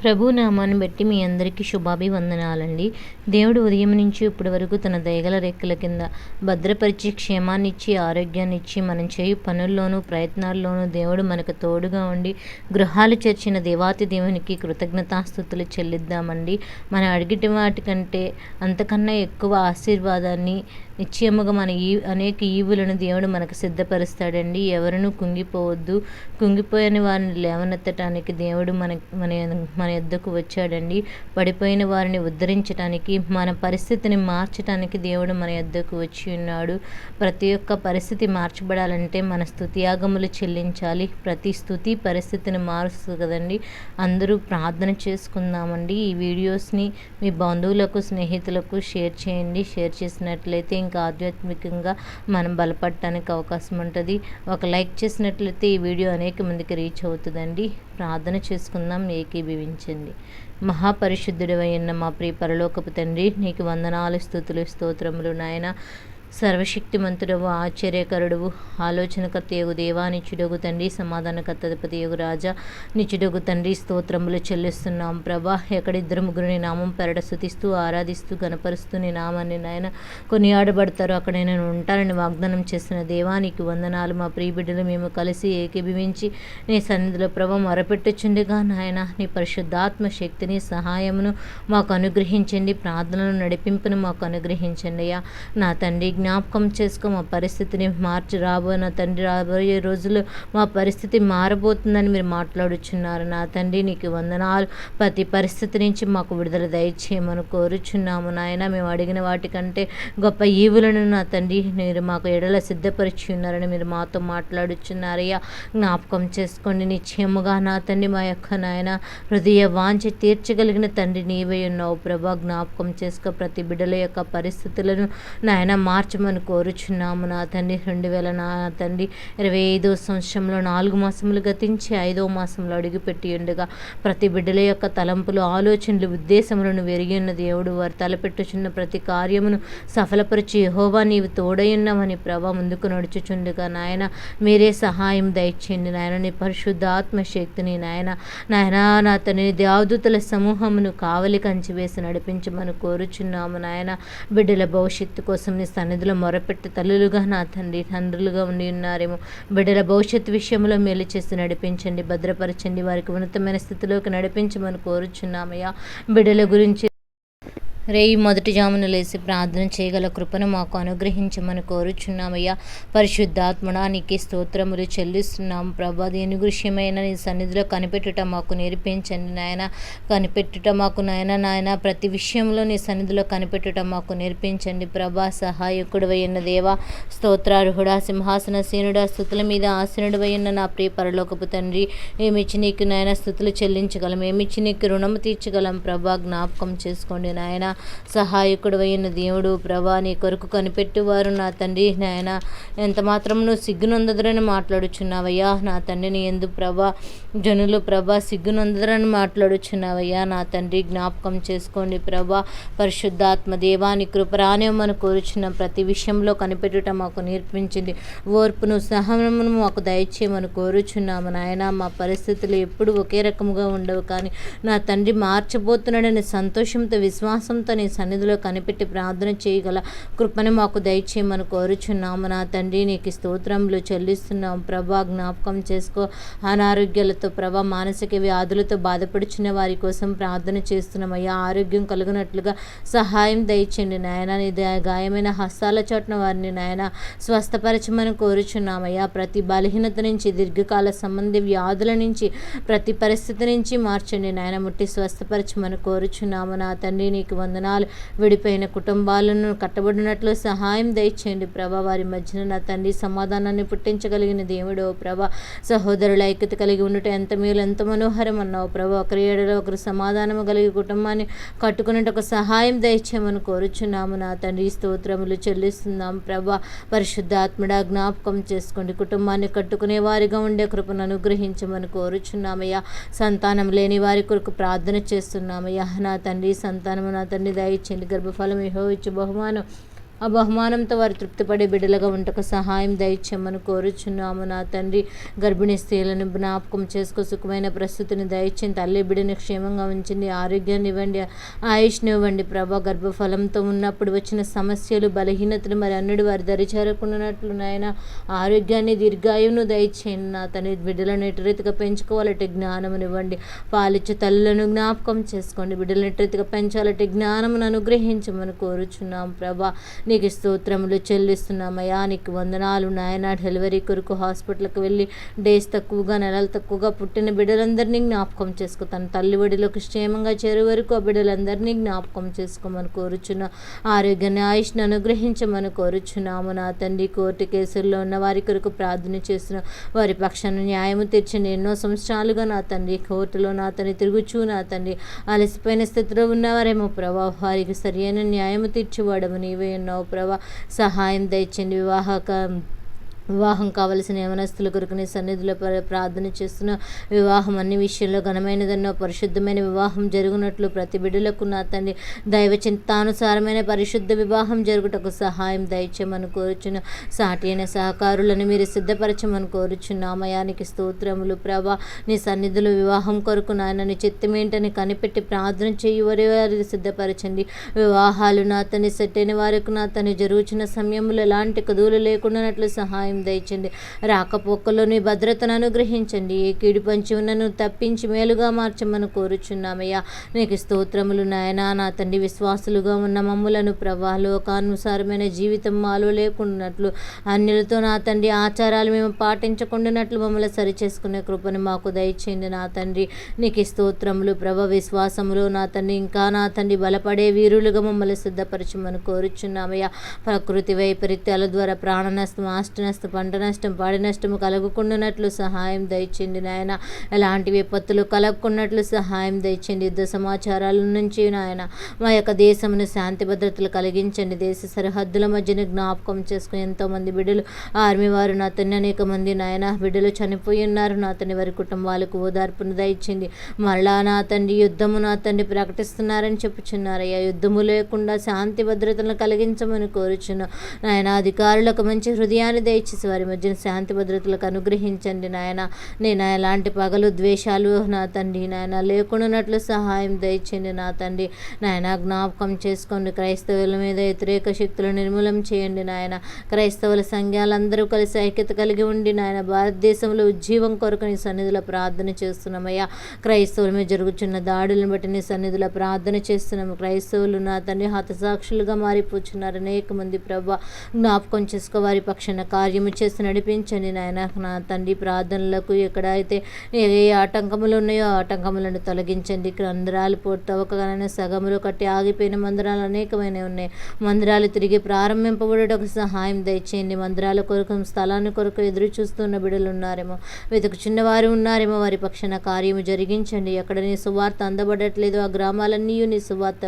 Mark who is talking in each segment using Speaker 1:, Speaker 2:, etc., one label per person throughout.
Speaker 1: ప్రభు నామాన్ని బట్టి మీ అందరికీ శుభాభివందనాలండి. దేవుడు ఉదయం నుంచి ఇప్పటి వరకు తన దయగల రెక్కల కింద భద్రపరిచి క్షేమాన్ని ఇచ్చి ఆరోగ్యాన్ని ఇచ్చి మనం చేయు పనుల్లోనూ ప్రయత్నాల్లోనూ దేవుడు మనకు తోడుగా ఉండి గృహాలు చేర్చిన దేవాతి దేవునికి కృతజ్ఞతాస్థుతులు చెల్లిద్దామండి. మనం అడిగిన వాటికంటే అంతకన్నా ఎక్కువ ఆశీర్వాదాన్ని నిశ్చయముగా మన ఈ అనేక ఈవులను దేవుడు మనకు సిద్ధపరుస్తాడండి. ఎవరినూ కుంగిపోవద్దు. కుంగిపోయిన వారిని లేవనెత్తటానికి దేవుడు మన మన మన యొద్దకు వచ్చాడండి. పడిపోయిన వారిని ఉద్ధరించడానికి మన పరిస్థితిని మార్చడానికి దేవుడు మన యొద్దకు వచ్చి ఉన్నాడు. ప్రతి ఒక్క పరిస్థితి మార్చబడాలంటే మన స్థుతియాగములు చెల్లించాలి. ప్రతి స్థుతి పరిస్థితిని మారుస్తుంది కదండి. అందరూ ప్రార్థన చేసుకుందామండి. ఈ వీడియోస్ని మీ బంధువులకు స్నేహితులకు షేర్ చేయండి. షేర్ చేసినట్లయితే ఇంకా ఆధ్యాత్మికంగా మనం బలపడటానికి అవకాశం ఉంటుంది. ఒక లైక్ చేసినట్లయితే ఈ వీడియో అనేక మందికి రీచ్ అవుతుందండి. ప్రార్థన చేసుకుందాం ఏకీభవించండి. మహాపరిశుద్ధుడు అయిన మా ప్రియ పరలోకపు తండ్రి నీకు వందనాలు స్థుతులు స్తోత్రములు నాయన. సర్వశక్తిమంతుడవు ఆశ్చర్యకరుడువు ఆలోచనకర్త యగు దేవా నిచ్చుడగు తండ్రి సమాధానకర్తపతి యగు రాజా నిచ్చుడగు తండ్రి స్తోత్రములు చెల్లిస్తున్నాం. ప్రభా ఎక్కడిద్దరు ముగ్గురుని నామం పెరడ శుతిస్తూ ఆరాధిస్తూ గనపరుస్తూ నీ నామాన్ని నాయన కొనియాడబడతారు అక్కడ నేను ఉంటానని వాగ్దానం చేసిన దేవానికి వందనాలు. మా ప్రియబిడ్డలు మేము కలిసి ఏకీభవించి నీ సన్నిధిలో ప్రభ మొరపెట్టుచుండగా నాయన నీ పరిశుద్ధాత్మ శక్తిని సహాయమును మాకు అనుగ్రహించండి. ప్రార్థనలు నడిపింపును మాకు అనుగ్రహించండి అయ్యా. నా తండ్రి జ్ఞాపకం చేసుకో మా పరిస్థితిని మార్చి రాబోయే తండ్రి రాబోయే రోజులు మా పరిస్థితి మారబోతుందని మీరు మాట్లాడుచున్నారు. నా తండ్రి నీకు వందనాలు. ప్రతి పరిస్థితి నుంచి మాకు విడుదల దయచేయమని కోరుచున్నాము. నాయన మేము అడిగిన వాటికంటే గొప్ప ఈవులను నా తండ్రి మీరు మాకు ఎడల సిద్ధపరిచి ఉన్నారని మీరు మాతో మాట్లాడుచున్నారయ్యా. జ్ఞాపకం చేసుకోండి. నిశ్చయముగా నా తండ్రి మా యొక్క నాయన హృదయ వాంఛ తీర్చగలిగిన తండ్రి నీవే ఉన్నావు ప్రభా. జ్ఞాపకం చేసుకో ప్రతి బిడ్డల యొక్క పరిస్థితులను నాయన మార్చమని కోరుచున్నాము నా తండ్రి. రెండు వేల నా తండ్రి ఇరవై ఐదో సంవత్సరంలో నాలుగు మాసములు గతించి ఐదో మాసంలో అడుగుపెట్టి ఉండగా ప్రతి బిడ్డల యొక్క తలంపులు ఆలోచనలు ఉద్దేశములను వెరిగి ఉన్న దేవుడు వారు తలపెట్టుచున్న ప్రతి కార్యమును సఫలపరిచి యహోవా నీవు తోడయున్నామని ప్రభా ముందుకు నడుచుచుండగా నాయన మీరే సహాయం దయచేయండి. నాయన నీ పరిశుద్ధాత్మ శక్తిని నాయన నాయన నా తండ్రి దేవదూతల సమూహమును కావలి కంచి వేసి నడిపించమని కోరుచున్నాము నాయన. బిడ్డల భవిష్యత్తు కోసం నీ సన్నిధిలో మొరపెట్టి తల్లులుగా నా తండ్రి తండ్రులుగా ఉండి ఉన్నారేమో. బిడ్డల భవిష్యత్తు విషయంలో మేలు చేసి నడిపించండి భద్రపరచండి వారికి ఉన్నతమైన స్థితిలోకి నడిపించమని కోరుచున్నామయ్యా. బిడ్డల గురించి రేయి మొదటి జామున లేసి ప్రార్థన చేయగల కృపను మాకు అనుగ్రహించమని కోరుచున్నామయ్యా. పరిశుద్ధాత్మడా నీకే స్తోత్రములు చెల్లిస్తున్నాము ప్రభా. దేని దృశ్యమైన నీ సన్నిధిలో కనిపెట్టుట మాకు నేర్పించండి నాయన. కనిపెట్టుట మాకు నాయన నాయన. ప్రతి విషయంలో నీ సన్నిధిలో కనిపెట్టుట మాకు నేర్పించండి ప్రభా. సహాయకుడు అయిన దేవా స్తోత్రార్హుడా సింహాసన సీనుడా స్థుతుల మీద ఆసనుడు అయిన నా ప్రియ పరలోకపు తండ్రి ఏమిచ్చి నీకు నాయన స్థుతులు చెల్లించగలం? ఏమిచ్చి నీకు రుణము తీర్చగలం? ప్రభా జ్ఞాపకం చేసుకోండి నాయన. సహాయకుడు అయిన దేవుడు ప్రభా నీ కొరకు కనిపెట్టువారు నా తండ్రి నాయన. ఎంత మాత్రమును సిగ్గునందరని మాట్లాడుచున్నావయ్యా. నా తండ్రిని ఎందు ప్రభా జనులు ప్రభా సిగ్గునందరని మాట్లాడుచున్నావయ్యా. నా తండ్రి జ్ఞాపకం చేసుకోండి ప్రభా. పరిశుద్ధాత్మ దేవాని కృపరానేమని కోరుచున్న ప్రతి విషయంలో కనిపెట్టుట మాకు నేర్పించింది. ఓర్పును సహనమును మాకు దయచేయమని కోరుచున్నాము నాయన. మా పరిస్థితులు ఎప్పుడు ఒకే రకముగా ఉండవు కానీ నా తండ్రి మార్చబోతున్నాడని సంతోషంతో విశ్వాసంతో నీ సన్నిధిలో కనిపెట్టి ప్రార్థన చేయగల కృపను మాకు దయచేయమని కోరుచున్నాము. నా తండ్రి నీకు స్తోత్రములు చెల్లిస్తున్నాం. ప్రభా జ్ఞాపకం చేసుకో. అనారోగ్యాలతో ప్రభా మానసిక వ్యాధులతో బాధపడుచున్న వారి కోసం ప్రార్థన చేస్తున్నామయ్యా ఆరోగ్యం కలిగినట్లుగా సహాయం దయచండి నాయన. నీ గాయమైన హస్తాల చోట్న వారిని నాయన స్వస్థపరచమని కోరుచున్నామయ్యా ప్రతి బలహీనత నుంచి దీర్ఘకాల సంబంధి వ్యాధుల నుంచి ప్రతి పరిస్థితి నుంచి మార్చండి నాయన. ముట్టి స్వస్థపరచమని కోరుచున్నాము. నా తండ్రి నీకు వంద వందనాలు. విడిపోయిన కుటుంబాలను కట్టబడినట్లు సహాయం దయచేయండి ప్రభా. వారి మధ్యన నా తండ్రి సమాధానాన్ని పుట్టించగలిగిన దేవుడు ప్రభా. సహోదరుల ఐక్యత కలిగి ఉండటం ఎంత మేలు ఎంత మనోహరం అన్నావు ప్రభా. ఒకరి ఏడలో ఒకరు సమాధానము కలిగి కుటుంబాన్ని కట్టుకునేట ఒక సహాయం దయచేయమని కోరుచున్నాము. నా తండ్రి స్తోత్రములు చెల్లిస్తున్నాం ప్రభా. పరిశుద్ధాత్మడా జ్ఞాపకం చేసుకోండి. కుటుంబాన్ని కట్టుకునే వారిగా ఉండే కృపను అనుగ్రహించమని కోరుచున్నామయ్యా. సంతానం లేని వారి కొరకు ప్రార్థన చేస్తున్నామయ్యా. నా తండ్రి సంతానము నా తండ్రి దయచేయండి గర్భఫలం యహో ఇచ్చి బహుమానం ఆ బహుమానంతో వారు తృప్తిపడే బిడ్డలుగా ఉంటకు సహాయం దయచేయమని కోరుచున్నాము. నా తండ్రి గర్భిణీ స్త్రీలను జ్ఞాపకం చేసుకో సుఖమైన ప్రస్తుతిని దయచేయండి తల్లి బిడ్డని క్షేమంగా ఉంచండి ఆరోగ్యాన్ని ఇవ్వండి ఆయుష్ని ఇవ్వండి. ప్రభా గర్భఫలంతో ఉన్నప్పుడు వచ్చిన సమస్యలు బలహీనతలు మరి అన్నుడు వారి దరిచేరకుండానట్లు నాయన ఆరోగ్యాన్ని దీర్ఘాయువును దయచేయండి నా తండ్రి బిడ్డలను ఎటురీతిగా పెంచుకోవాలంటే జ్ఞానమునివ్వండి పాలిచ్చే తల్లులను జ్ఞాపకం చేసుకోండి. బిడ్డలను ఎటురీతిగా పెంచాలంటే జ్ఞానమును అనుగ్రహించమని కోరుచున్నాం ప్రభా నీకు స్తోత్రములు చెల్లిస్తున్నామయ్యా. నీకు వందనాలు నాయన. డెలివరీ కొరకు హాస్పిటల్కి వెళ్ళి డేస్ తక్కువగా నెలలు తక్కువగా పుట్టిన బిడ్డలందరినీ జ్ఞాపకం చేసుకో. తన తల్లి ఒడిలోకి క్షేమంగా చేరే వరకు ఆ బిడ్డలందరినీ జ్ఞాపకం చేసుకోమని కోరుచున్నా. ఆరోగ్యాన్ని ఆయుష్ని అనుగ్రహించమని కోరుచున్నాము నా తండ్రి. కోర్టు కేసుల్లో ఉన్న వారి కొరకు ప్రార్థన చేస్తున్నాం. వారి పక్షాన్ని న్యాయము తెచ్చిన ఎన్నో సంవత్సరాలుగా నా తండ్రి. కోర్టులో నా తండ్రి తిరుగుచూ నా తండ్రి. అలసిపోయిన స్థితిలో ఉన్నవారేమో. ప్రభా వారికి సరియైన న్యాయము తీర్చివాడము నీవే ఉన్నావు ప్రభా సహాయం దయచండి వివాహక వివాహం కావలసిన యవనస్తుల కొరకు నీ సన్నిధిలో ప్రార్థన చేస్తున్న వివాహం అన్ని విషయంలో ఘనమైనదన్నో పరిశుద్ధమైన వివాహం జరుగునట్లు ప్రతి బిడ్డలకు నా తండ్రి దైవ చింతానుసారమైన పరిశుద్ధ వివాహం జరుగుటకు సహాయం దయచేయమని కోరుచున్న సాటి అయిన సహకారులను మీరు సిద్ధపరచమని కోరుచున్న కోరుచున్నామయానికి స్తోత్రములు. ప్రభా నీ సన్నిధిలో వివాహం కొరకు నాయన నీ చిత్తమేంటని కనిపెట్టి ప్రార్థన చేయి. వారి వారిని సిద్ధపరచండి. వివాహాలు నా తని సెట్ అయిన వారికి నా తను జరుగుతున్న సమయంలో ఎలాంటి కదువులు లేకుండానట్లు సహాయం దయచండి రాకపోకల్లో భద్రతను అనుగ్రహించండి. ఏ కీడి పంచి తప్పించి మేలుగా మార్చమని కోరుచున్నామయ్యా. నీకు స్తోత్రములు నాయనా. నా తండ్రి విశ్వాసులుగా ఉన్న మమ్ములను ప్రవాహలోకానుసారమైన జీవితం మాలో లేకున్నట్లు అన్యులతో నా తండ్రి ఆచారాలు మేము పాటించకుండానట్లు మమ్మల్ని సరిచేసుకునే కృపను మాకు దయచేయండి నా తండ్రి. నీకు స్తోత్రములు ప్రభ విశ్వాసములు నా తండ్రి ఇంకా నా తండ్రి బలపడే వీరులుగా మమ్మల్ని సిద్ధపరచమని కోరుచున్నామయ్యా. ప్రకృతి వైపరీత్యాల ద్వారా ప్రాణ నష్టం ఆస్తి నష్టం పంట నష్టం పాడి నష్టము కలగకుండానట్లు సహాయం దయచండి నాయన. ఎలాంటి విపత్తులు కలగకున్నట్లు సహాయం దయచండి యుద్ధ సమాచారాల నుంచి నాయన మా యొక్క దేశమును శాంతి భద్రతలు కలిగించండి. దేశ సరిహద్దుల మధ్యన జ్ఞాపకం చేసుకుని ఎంతోమంది బిడ్డలు ఆర్మీ వారు నా అనేక మంది నాయన బిడ్డలు చనిపోయి ఉన్నారు. నా తండ్రి వారి కుటుంబాలకు ఓదార్పును దయచింది మరలా నా తండ్రి యుద్ధము నా తండ్రి ప్రకటిస్తున్నారని చెప్పుచున్నారయ్యా. యుద్ధము లేకుండా శాంతి భద్రతలను కలిగించమని కోరుచున్న నాయన అధికారులకు మంచి హృదయాన్ని దయచేసి వారి మధ్యన శాంతి భద్రతలకు అనుగ్రహించండి నాయన. నేను ఎలాంటి పగలు ద్వేషాలు నా తండ్రి నాయన లేకుండానట్లు సహాయం దయచేయండి నా తండ్రి నాయన. జ్ఞాపకం చేసుకోండి క్రైస్తవుల మీద వ్యతిరేక శక్తులు నిర్మూలం చేయండి నాయన. క్రైస్తవుల సంఘాలందరూ కలిసి ఐక్యత కలిగి ఉండి నాయన భారతదేశంలో ఉజ్జీవం కొరకు నీ సన్నిధిలో ప్రార్థన చేస్తున్నామయ్యా. క్రైస్తవుల మీద జరుగుతున్న దాడులను బట్టి నీ సన్నిధిలో ప్రార్థన చేస్తున్నాము. క్రైస్తవులు నా తండ్రి హతసాక్షులుగా మారిపోతున్నారు అనేక మంది ప్రభా. జ్ఞాపకం చేసుకో వారి పక్షాన సహాయం చేసి నడిపించండి నాయన నా తండ్రి ప్రార్థనలకు ఎక్కడైతే ఏ ఏ ఆటంకములు ఉన్నాయో ఆటంకములను తొలగించండి. మందిరాలు పూర్తవకగానే సగములు కట్టి ఆగిపోయిన మందిరాలు అనేకమైన ఉన్నాయి. మందిరాలు తిరిగి ప్రారంభింపబడటకు సహాయం దయచేయండి. మందిరాల కొరకు స్థలాన్ని కొరకు ఎదురు చూస్తున్న బిడ్డలు ఉన్నారేమో వెతుకుచున్న వారు ఉన్నారేమో వారి పక్షాన కార్యము జరిగించండి. ఎక్కడ నీ సువార్త అందబడట్లేదు ఆ గ్రామాలన్నీ నీ సువార్త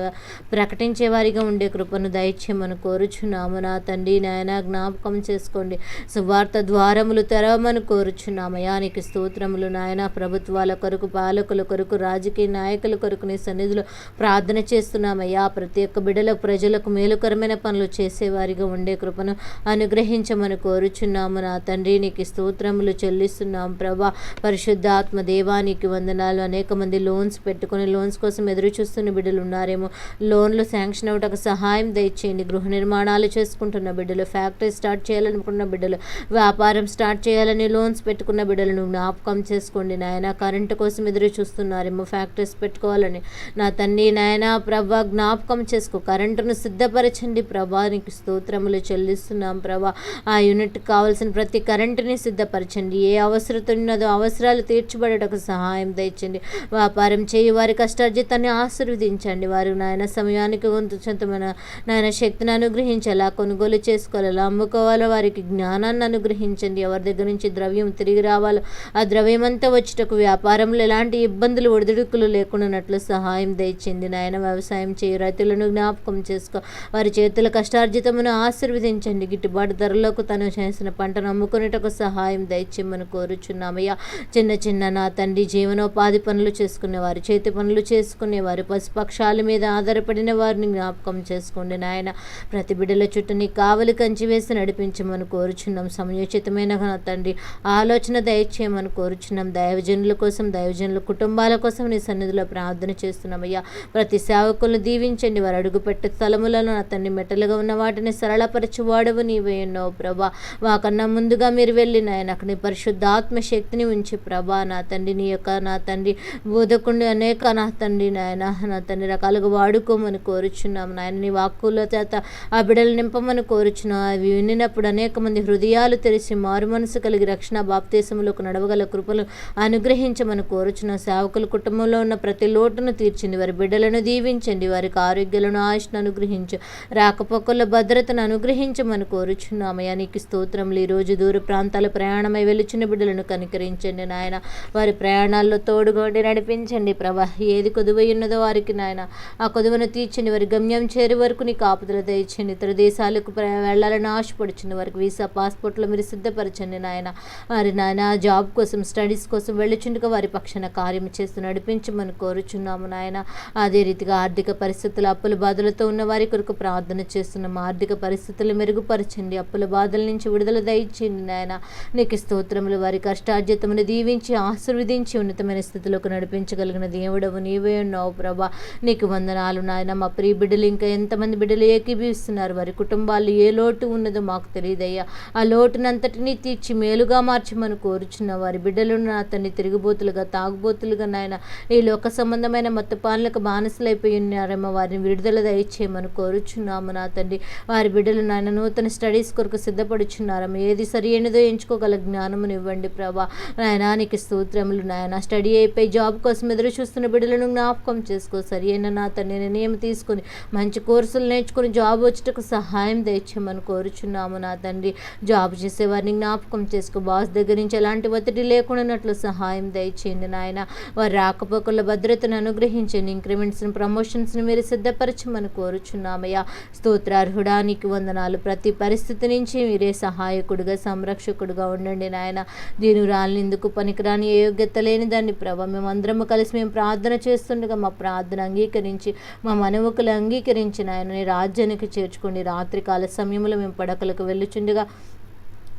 Speaker 1: ప్రకటించే వారిగా ఉండే కృపను దయచేయమని కోరుచున్నాము. నా తండ్రి నాయన జ్ఞాపకం చేసుకోండి. సువార్త ద్వారములు తెరవమని కోరుచున్నామయ్యా. నీకు స్తోత్రములు నాయన. ప్రభుత్వాల కొరకు పాలకుల కొరకు రాజకీయ నాయకుల కొరకు నీ సన్నిధిలో ప్రార్థన చేస్తున్నామయ్యా. ప్రతి ఒక్క బిడ్డలకు ప్రజలకు మేలుకరమైన పనులు చేసేవారిగా ఉండే కృపను అనుగ్రహించమని కోరుచున్నాము నా తండ్రి. నీకు స్తోత్రములు చెల్లిస్తున్నాం ప్రభా. పరిశుద్ధాత్మ దేవానికి వందనాలు. అనేక మంది లోన్స్ పెట్టుకుని లోన్స్ కోసం ఎదురు చూస్తున్న బిడ్డలు ఉన్నారేమో. లోన్లు శాంక్షన్ అవ్వటకు సహాయం దయచేయండి. గృహ నిర్మాణాలు చేసుకుంటున్న బిడ్డలు ఫ్యాక్టరీ స్టార్ట్ చేయాలనుకున్న బిడ్డలు వ్యాపారం స్టార్ట్ చేయాలని లోన్స్ పెట్టుకున్న బిడ్డలను జ్ఞాపకం చేసుకోండి నాయన. కరెంటు కోసం ఎదురు చూస్తున్నారేమో ఫ్యాక్టరీస్ పెట్టుకోవాలని. నా తండ్రి నాయన ప్రభా జ్ఞాపకం చేసుకో. కరెంటును సిద్ధపరచండి ప్రభా నీకు స్తోత్రములు చెల్లిస్తున్నాం ప్రభా. ఆ యూనిట్ కావాల్సిన ప్రతి కరెంటుని సిద్ధపరచండి. ఏ అవసరత ఉన్నదో అవసరాలు తీర్చబడటకు సహాయం తెచ్చండి వ్యాపారం చేయి వారి కష్టార్జితాన్ని ఆశీర్వదించండి. వారు నాయన సమయానికి వంతు సొంతమైన నాయన శక్తిని అనుగ్రహించాలా కొనుగోలు చేసుకోవాలా అమ్ముకోవాలో వారికి జ్ఞానం జ్ఞానాన్ని అనుగ్రహించండి. ఎవరి దగ్గర నుంచి ద్రవ్యం తిరిగి రావాలో ఆ ద్రవ్యమంతా వచ్చేటకు వ్యాపారంలో ఎలాంటి ఇబ్బందులు ఒడిదుడుకులు లేకుండానట్లు సహాయం దయచింది నాయన వ్యవసాయం చేయి రైతులను జ్ఞాపకం చేసుకో. వారి చేతుల కష్టార్జితమును ఆశీర్వదించండి. గిట్టుబాటు ధరలకు తను చేసిన పంటను అమ్ముకునేటకు సహాయం దయచేయమని కోరుచున్నామయ్యా. చిన్న చిన్న నా తండ్రి జీవనోపాధి పనులు చేసుకునే వారు చేతి పనులు చేసుకునే వారు పశుపక్షాల మీద ఆధారపడిన వారిని జ్ఞాపకం చేసుకోండి. నాయన ప్రతి బిడ్డల చుట్టూ నీ కావలి కంచి వేసి నడిపించమని కోరుచు కోరుచున్నాం. సమయోచితమైన నా తండ్రి ఆలోచన దయచేయమని కోరుచున్నాం. దైవజనుల కోసం దైవజనుల కుటుంబాల కోసం నీ సన్నిధిలో ప్రార్థన చేస్తున్నామయ్యా. ప్రతి సేవకులను దీవించండి. వారు అడుగుపెట్టే స్థలములను అతన్ని మెట్టలుగా ఉన్న వాటిని సరళపరచు వాడవు నీవే ఉన్నావు ప్రభా. వాకన్నా ముందుగా మీరు వెళ్ళి నాయన అక్కడ నీ పరిశుద్ధాత్మ శక్తిని ఉంచి ప్రభా. నా తండ్రి నీ యొక్క నా తండ్రి బోధకుండి అనేక నా తండ్రి నాయన నా తండ్రి రకాలుగా వాడుకోమని కోరుచున్నాం. నాయన నీ వాక్కుల చేత ఆ బిడలు నింపమని కోరుచున్నాం. అవి వినినప్పుడు అనేక మంది హృదయాలు తెరిచి మారు మనసు కలిగి రక్షణ బాప్తీసములకు నడవగల కృపలు అనుగ్రహించమని కోరుచున్న సేవకుల కుటుంబంలో ఉన్న ప్రతి లోటును తీర్చింది వారి బిడ్డలను దీవించండి. వారికి ఆరోగ్యాలను ఆయుష్ను అనుగ్రహించు. రాకపోకల భద్రతను అనుగ్రహించమని కోరుచున్నామయ్యా. నీకు స్తోత్రములు. ఈరోజు దూర ప్రాంతాల ప్రయాణమై వెలుచున్న బిడ్డలను కనికరించండి నాయన. వారి ప్రయాణాల్లో తోడుగోడి నడిపించండి ప్రభా. ఏది కొదువై ఉన్నదో వారికి నాయన. ఆ కొదువను తీర్చండి. వారి గమ్యం చేరే వరకు నీ కాపుదల తెచ్చండి ఇతర దేశాలకు ప్ర- వెళ్ళాలని ఆశపడుచుంది వారికి వీసా పాస్పోర్ట్లో మీరు సిద్ధపరచండి నాయన. వారి నాయన జాబ్ కోసం స్టడీస్ కోసం వెళ్ళుచుండగా వారి పక్షాన కార్యం చేస్తూ నడిపించమని కోరుచున్నాము నాయన. అదే రీతిగా ఆర్థిక పరిస్థితులు అప్పుల బాధలతో ఉన్న వారి కొరకు ప్రార్థన చేస్తున్నాం ఆర్థిక పరిస్థితులు మెరుగుపరచండి. అప్పుల బాధల నుంచి విడుదల దయచేయండి నాయన. నీకు స్తోత్రములు వారి కష్టార్జితమును దీవించి ఆశీర్వదించి ఉన్నతమైన స్థితిలోకి నడిపించగలిగిన దేవుడవు నీవే ఉన్నావు ప్రభా. నీకు వందనాలు నాయన. మా ప్రియ బిడ్డలు ఇంకా ఎంతమంది బిడ్డలు ఏకీభవిస్తున్నారు? వారి కుటుంబాలు ఏ లోటు ఉన్నదో మాకు తెలియదయ్యా. ఆ ఆ లోటునంతటినీ తీర్చి మేలుగా మార్చమని కోరుచున్న వారి బిడ్డలను అతన్ని తిరుగుబోతులుగా తాగుబోతులుగా నాయన ఈ లోక సంబంధమైన మత్తపానులకు బానిసలైపోయి ఉన్నారేమో వారిని విడుదల దయచేయమని కోరుచున్నాము నా తండ్రి. వారి బిడ్డలు నాయన నూతన స్టడీస్ కొరకు సిద్ధపడుచున్నారమ్మ ఏది సరి అయినదో ఎంచుకోగల జ్ఞానమును ఇవ్వండి ప్రభా. నాయనా నీకు స్తోత్రములు నాయన స్టడీ అయిపోయి జాబ్ కోసం ఎదురు చూస్తున్న బిడ్డలను జ్ఞాపకం చేసుకో. సరి అయిన నా తండ్రి నిర్ణయం తీసుకొని మంచి కోర్సులు నేర్చుకుని జాబ్ వచ్చేటకు సహాయం దయచేయమని కోరుచున్నాము నా తండ్రి. జాబ్ చేసేవారిని జ్ఞాపకం చేసుకో బాస్ దగ్గర నుంచి ఎలాంటి ఒత్తిడి లేకుండానట్లు సహాయం దయచేయండి నాయన. వారి రాకపోకల భద్రతను అనుగ్రహించండి. ఇంక్రిమెంట్స్ని ప్రమోషన్స్ని మీరు సిద్ధపరచమని కోరుచున్నామయ్యా. స్తోత్రార్హుడానికి వందనాలు. ప్రతి పరిస్థితి నుంచి మీరే సహాయకుడిగా సంరక్షకుడిగా ఉండండి నాయన. దీని రాలినందుకు పనికిరాని ఏ యోగ్యత లేని దాన్ని ప్రభ మేమందరము కలిసి మేము ప్రార్థన చేస్తుండగా మా ప్రార్థన అంగీకరించి మా మనవుకులు అంగీకరించి నాయన రాజ్యానికి చేర్చుకోండి. రాత్రికాల సమయంలో మేము పడకలకు వెళ్ళుచుండగా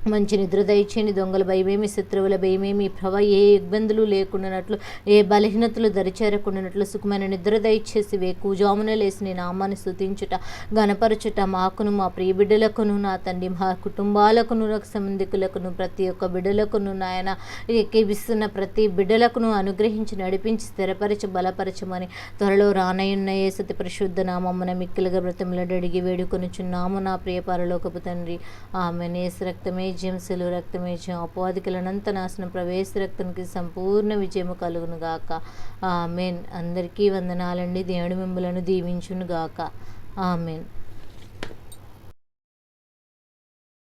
Speaker 1: మంచి నిద్ర దయచేయండి దొంగల భయమేమి శత్రువుల భయమేమి ప్రభ ఏ ఇబ్బందులు లేకుండానట్లు ఏ బలహీనతలు దరిచేరకుండానట్లు సుఖమైన నిద్ర దయచేసి వేకుజామున లేసి నీ నామాన్ని స్తుతించుట గణపరచుట మాకును మా ప్రియ బిడ్డలకును నా తండ్రి మా కుటుంబాలకును సంబంధికులకును ప్రతి ఒక్క బిడ్డలకును నాయన ఎక్కిపిస్తున్న ప్రతి బిడ్డలకును అనుగ్రహించి నడిపించి స్థిరపరచి బలపరచమని త్వరలో రానయున్న ఏ సతి పరిశుద్ధ నామమున మిక్కిలుగా వ్రతములను అడిగి వేడుకొనుచున్నాము నా ప్రియ పరలోకపు తండ్రి. ఆమె నేసు రక్తమే జయం సెలువు రక్తమే జయం అపవాదికులనంత నాశనం ప్రవేశ రక్తానికి సంపూర్ణ విజయము కలుగును గాక. ఆమెన్. అందరికీ వందనాలండి. దేవుడు మిమ్మలను దీవించును గాక. ఆమెన్.